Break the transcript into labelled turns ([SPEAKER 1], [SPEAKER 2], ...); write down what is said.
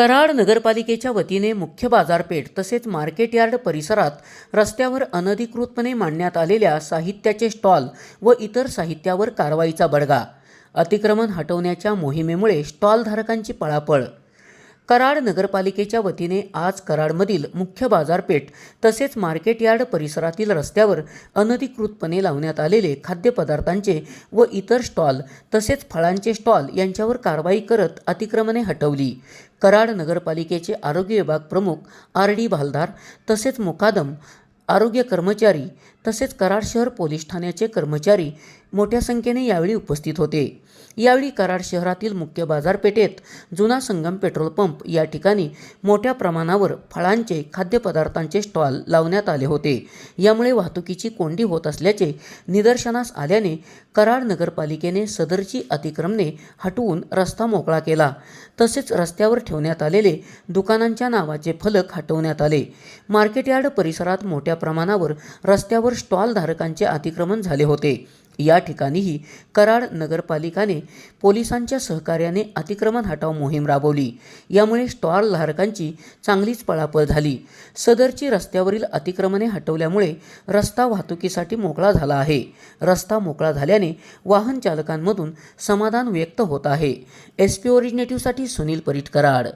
[SPEAKER 1] कराड नगरपालिकेच्या वतीने मुख्य बाजारपेठ तसेच मार्केट यार्ड परिसरात रस्त्यावर अनधिकृतपणे मांडण्यात आलेल्या साहित्याचे स्टॉल व इतर साहित्यावर कारवाईचा बडगा. अतिक्रमण हटवण्याच्या मोहिमेमुळे स्टॉलधारकांची पळापळ कराड नगरपालिकेच्या वतीने आज कराडमधील मुख्य बाजारपेठ तसेच मार्केट यार्ड परिसरातील रस्त्यावर अनधिकृतपणे लावण्यात आलेले खाद्यपदार्थांचे व इतर स्टॉल तसेच फळांचे स्टॉल यांच्यावर कारवाई करत अतिक्रमणे हटवली. कराड नगरपालिकेचे आरोग्य विभाग प्रमुख आर डी भालदार तसेच मुकादम आरोग्य कर्मचारी तसेच कराड शहर पोलीस ठाण्याचे कर्मचारी मोठ्या संख्येने यावेळी उपस्थित होते. यावेळी कराड शहरातील मुख्य बाजारपेठेत जुना संगम पेट्रोल पंप या ठिकाणी मोठ्या प्रमाणावर फळांचे खाद्यपदार्थांचे स्टॉल लावण्यात आले होते. यामुळे वाहतुकीची कोंडी होत असल्याचे निदर्शनास आल्याने कराड नगरपालिकेने सदरची अतिक्रमणे हटवून रस्ता मोकळा केला. तसेच रस्त्यावर ठेवण्यात आलेले दुकानांच्या नावाचे फलक हटवण्यात आले. मार्केटयार्ड परिसरात मोठ्या प्रमाणावर रस्त्यावर स्टॉल धारकांचे अतिक्रमण झाले होते. या ठिकाणीही कराड नगरपालिकाने पोलिसांच्या सहकार्याने अतिक्रमण हटाव मोहीम राबवली. यामुळे स्टॉल धारकांची चांगलीच पळापळ झाली. सदरची रस्त्यावरील अतिक्रमणे हटवल्यामुळे रस्ता वाहतुकीसाठी मोकळा झाला आहे. रस्ता मोकळा झाल्याने वाहन चालकांमधून समाधान व्यक्त होत आहे. एस पी ओरिजिनेटिव्हसाठी सुनील परीट कराड.